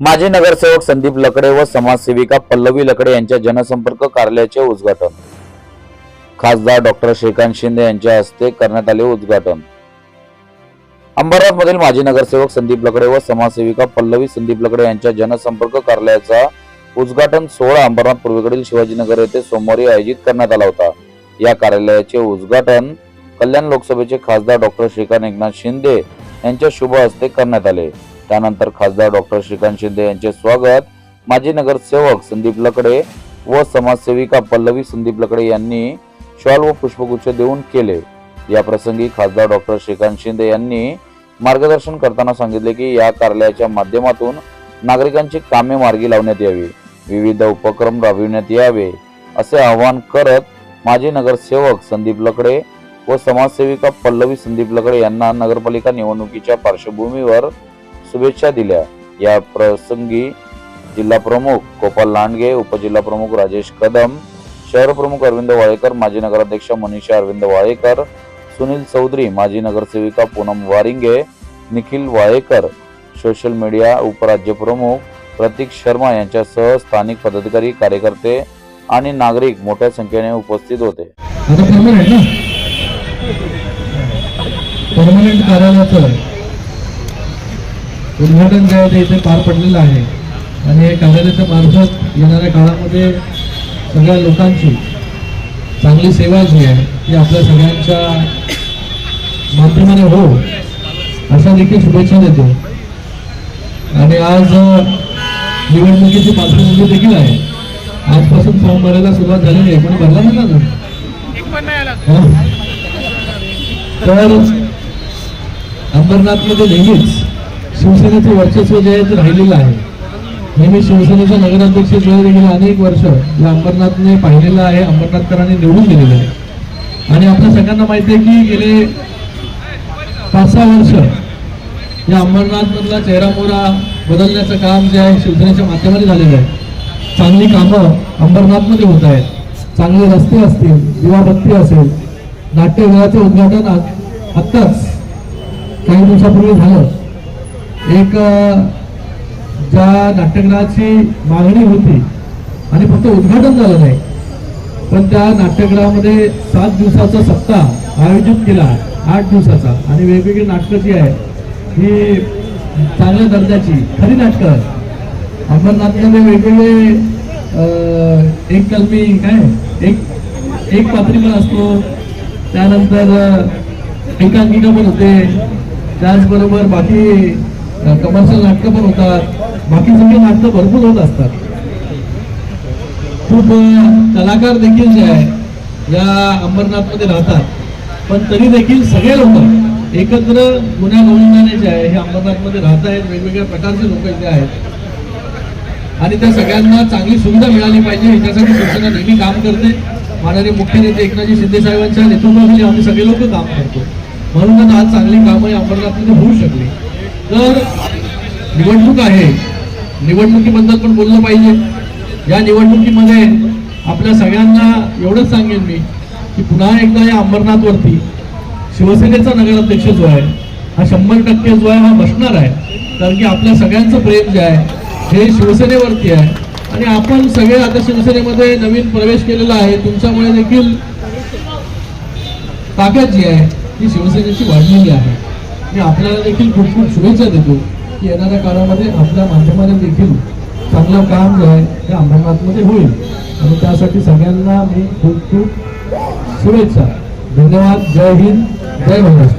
माजी नगरसेवक संदीप लकडे व समाजसेविका पल्लवी लकडे यांच्या जनसंपर्क कार्यालयाचे उद्घाटन. खासदार डॉक्टर श्रीकांत शिंदे यांच्या हस्ते करण्यात आले उद्घाटन. अंबरनाथ मधील माजी नगरसेवक संदीप लकडे व समाजसेविका पल्लवी संदीप लकडे यांच्या जनसंपर्क कार्यालयाचा उद्घाटन सोहळा अंबरनाथ पूर्वेकडील शिवाजीनगर येथे सोमवारी आयोजित करण्यात आला होता. या कार्यालयाचे उद्घाटन कल्याण लोकसभेचे खासदार डॉक्टर श्रीकांत एकनाथ शिंदे यांच्या शुभ हस्ते करण्यात आले. त्यानंतर खासदार डॉक्टर श्रीकांत शिंदे यांचे स्वागत. माजी नगरसेवक संदीप लकडे व समाजसेविका पल्लवी संदीप लकडे यांनी शॉल व पुष्पगुच्छ देऊन केले. या प्रसंगी खासदार डॉक्टर श्रीकांत शिंदे यांनी मार्गदर्शन करताना सांगितले की या कार्यालयाच्या माध्यमातून नागरिकांची कामे मार्गी लावण्यात यावी. विविध उपक्रम राबविण्यात यावे असे आवाहन करत माजी नगरसेवक संदीप लकडे व समाजसेविका पल्लवी संदीप लकडे यांना नगरपालिका निवडणुकीच्या पार्श्वभूमीवर शुभेच्छा दिल्या. या प्रसंगी जिल्हा प्रमुख गोपाल लांडगे उपजिल्हा प्रमुख राजेश कदम शहर प्रमुख अरविंद वाळेकर माजी नगराध्यक्ष मनीषा अरविंद वाळेकर सुनील चौधरी माजी नगरसेविका पूनम वारिंगे निखिल वाळेकर सोशल मीडिया उपराज्य प्रमुख प्रतीक शर्मा यांच्यासह स्थानिक पदाधिकारी कार्यकर्ते आणि नागरिक मोठ्या संख्येने उपस्थित होते. परमनंट कार्यालयाचं उद्घाटन जे आहे ते इथे पार पडलेलं आहे आणि हे कार्यालयाच्या मार्फत येणाऱ्या काळामध्ये सगळ्या लोकांची चांगली सेवा जी आहे ती आपल्या सगळ्यांच्या माध्यमाने हो अशा देखील शुभेच्छा देतो. आणि आज निवडणुकीची पार्श्वभूमी देखील आहे. आजपासून फॉर्म भरायला सुरुवात झालेली आहे पण भरला नाही ना तर अंबरनाथमध्ये नेहमीच शिवसेनेचं वर्चस्व जे आहे ते राहिलेलं आहे. नेहमी शिवसेनेचा नगराध्यक्ष जे गेले अनेक वर्ष या अंबरनाथने पाहिलेलं आहे अंबरनाथकरांनी निवडून दिलेलं आहे. आणि आपल्या सगळ्यांना माहिती आहे की गेले पाच सहा वर्ष या अंबरनाथमधला चेहरामोरा बदलण्याचं काम जे आहे शिवसेनेच्या माध्यमाने झालेलं आहे. चांगली कामं अंबरनाथमध्ये होत आहेत. चांगले रस्ते असतील दिवाबत्ती असेल नाट्यगृहाचं उद्घाटन आत्ताच काही दिवसापूर्वी झालं. एक ज्या नाट्यगृहाची मागणी होती आणि फक्त उद्घाटन झालं नाही पण त्या नाट्यगृहामध्ये सात दिवसाचा सप्ताह आयोजित केला आठ दिवसाचा आणि वेगवेगळी नाटकं जी आहे ही चांगल्या दर्जाची खरी नाटकं अंबरनाथमध्ये वेगवेगळे एक कलमी काय एक एक पात्री पण असतो त्यानंतर एकांकिका पण होते त्याचबरोबर बाकी कमर्शियल नाटकं पण होतात. बाकी सगळी नाटकं भरपूर होत असतात. खूप कलाकार देखील जे आहे या अंबरनाथमध्ये राहतात. पण तरी देखील सगळे लोक एकत्र गुन्ह्या गोविंदाने जे आहे हे अंबरनाथमध्ये राहत आहेत. वेगवेगळ्या प्रकारचे लोक इथे आहेत. आणि त्या सगळ्यांना चांगली सुविधा मिळाली पाहिजे. याच्यासाठी शिवसेना नेहमी काम करते. माननीय मुख्य नेते एकनाथजी शिंदे साहेबांच्या नेतृत्वाखाली आम्ही सगळे लोक काम करतो. म्हणूनच आज चांगली कामं अंबरनाथमध्ये होऊ शकली. तर निवडणूक आहे. निवडणुकीबद्दल पण बोललं पाहिजे. या निवडणुकीमध्ये आपल्या सगळ्यांना एवढंच सांगेन मी की पुन्हा एकदा या अंबरनाथवरती शिवसेनेचा नगराध्यक्ष जो आहे हा शंभर टक्के जो आहे हा बसणार आहे. कारण की आपल्या सगळ्यांचं प्रेम जे आहे हे शिवसेनेवरती आहे. आणि आपण सगळे आता शिवसेनेमध्ये नवीन प्रवेश केलेला आहे. तुमच्यामुळे देखील ताकद जी आहे ती शिवसेनेची वाढलेली आहे. मी आपल्याला देखील खूप खूप शुभेच्छा देतो की येणाऱ्या काळामध्ये आपल्या माध्यमाने देखील चांगलं काम जे आहे ते अंबरनाथमध्ये होईल. आणि त्यासाठी सगळ्यांना मी खूप खूप शुभेच्छा. धन्यवाद. जय हिंद. जय महाराष्ट्र.